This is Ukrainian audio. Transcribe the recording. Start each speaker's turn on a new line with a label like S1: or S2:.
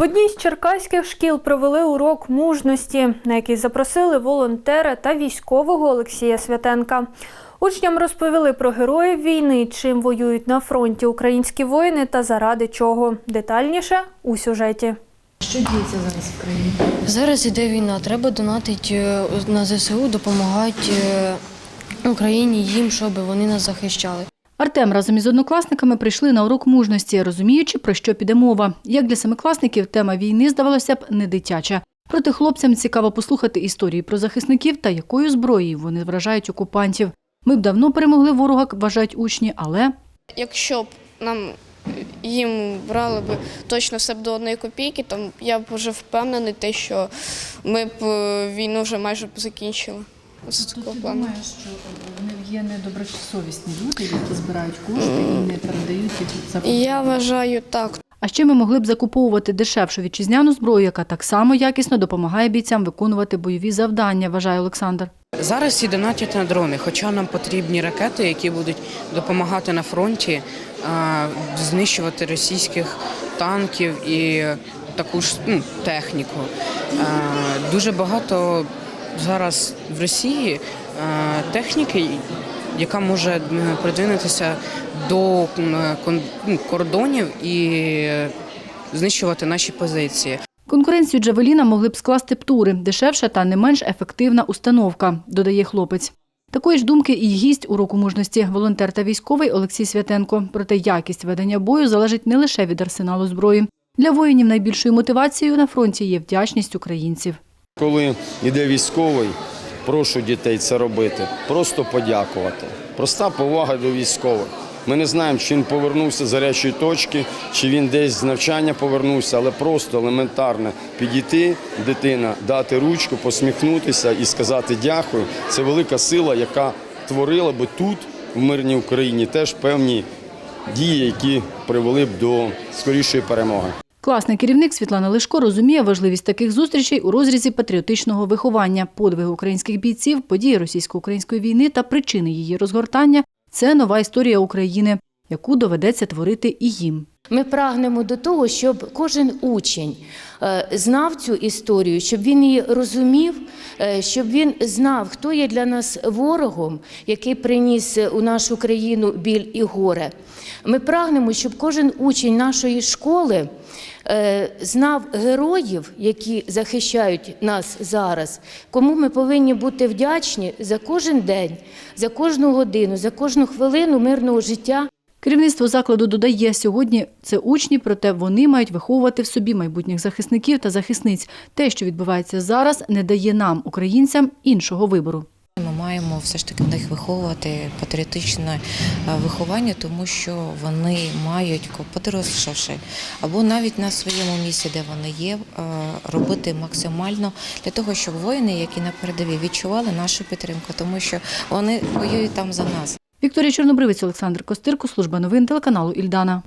S1: В одній з черкаських шкіл провели урок мужності, на який запросили волонтера та військового Олексія Святенка. Учням розповіли про героїв війни, чим воюють на фронті українські воїни та заради чого. Детальніше у сюжеті.
S2: Що діється зараз в країні?
S3: Зараз іде війна, треба донатити е, на ЗСУ, допомагати е, Україні їм, щоб вони нас захищали.
S2: Артем разом із однокласниками прийшли на урок мужності, розуміючи, про що піде мова. Як для семикласників, тема війни, здавалося б, не дитяча. Проте хлопцям цікаво послухати історії про захисників та якою зброєю вони вражають окупантів. Ми б давно перемогли ворога, вважають учні, але
S4: Якщо б нам їм брали б точно все б до одної копійки, то я б вже впевнений, те, що ми б е, війну вже майже б закінчили. З такого плану.
S2: що вони є недобросовісні люди, які збирають кошти і не передають їх за
S4: я вважаю так.
S2: А ще ми могли б закуповувати дешевшу вітчизняну зброю, яка так само якісно допомагає бійцям виконувати бойові завдання, вважає Олександр.
S5: Зараз всі донатять на дрони, хоча нам потрібні ракети, які будуть допомагати на фронті а, знищувати російських танків і таку ж ну, техніку. А, Дуже багато зараз в Росії техніки, яка може м, придвинутися до кон- ну, кордонів і знищувати наші позиції.
S2: Конкуренцію Джавеліна могли б скласти птури, дешевша та не менш ефективна установка, додає хлопець. Такої ж думки і гість уроку мужності, волонтер та військовий Олексій Святенко. Проте якість ведення бою залежить не лише від арсеналу зброї. Для воїнів найбільшою мотивацією на фронті є вдячність українців.
S6: Коли йде військовий, прошу дітей це робити, просто подякувати. Проста повага до військових. Ми не знаємо, чи він повернувся з гарячої точки, чи він десь з навчання повернувся, але просто елементарно підійти, дитина, дати ручку, посміхнутися і сказати дякую. Це велика сила, яка творила би тут, в мирній Україні, теж певні дії, які привели б до скорішої перемоги.
S2: Класний керівник Світлана Лешко розуміє важливість таких зустрічей у розрізі патріотичного виховання, подвиги українських бійців, події російсько-української війни та причини її розгортання це нова історія України, яку доведеться творити і їм.
S7: Ми прагнемо до того, щоб кожен учень е, знав цю історію, щоб він її розумів, е, щоб він знав, хто є для нас ворогом, який приніс у нашу країну біль і горе. Ми прагнемо, щоб кожен учень нашої школи е, знав героїв, які захищають нас зараз, кому ми повинні бути вдячні за кожен день, за кожну годину, за кожну хвилину мирного життя.
S2: Керівництво закладу додає, сьогодні це учні, проте вони мають виховувати в собі майбутніх захисників та захисниць. Те, що відбувається зараз, не дає нам, українцям, іншого вибору.
S8: Ми маємо все ж таки в них виховувати патріотичне е, виховання, тому що вони мають подорослішавши, або навіть на своєму місці, де вони є, е, робити максимально для того, щоб воїни, які на передовій відчували нашу підтримку, тому що вони воюють там за нас.
S2: Вікторія Чорнобривець, Олександр Костирко, служба новин телеканалу Ільдана.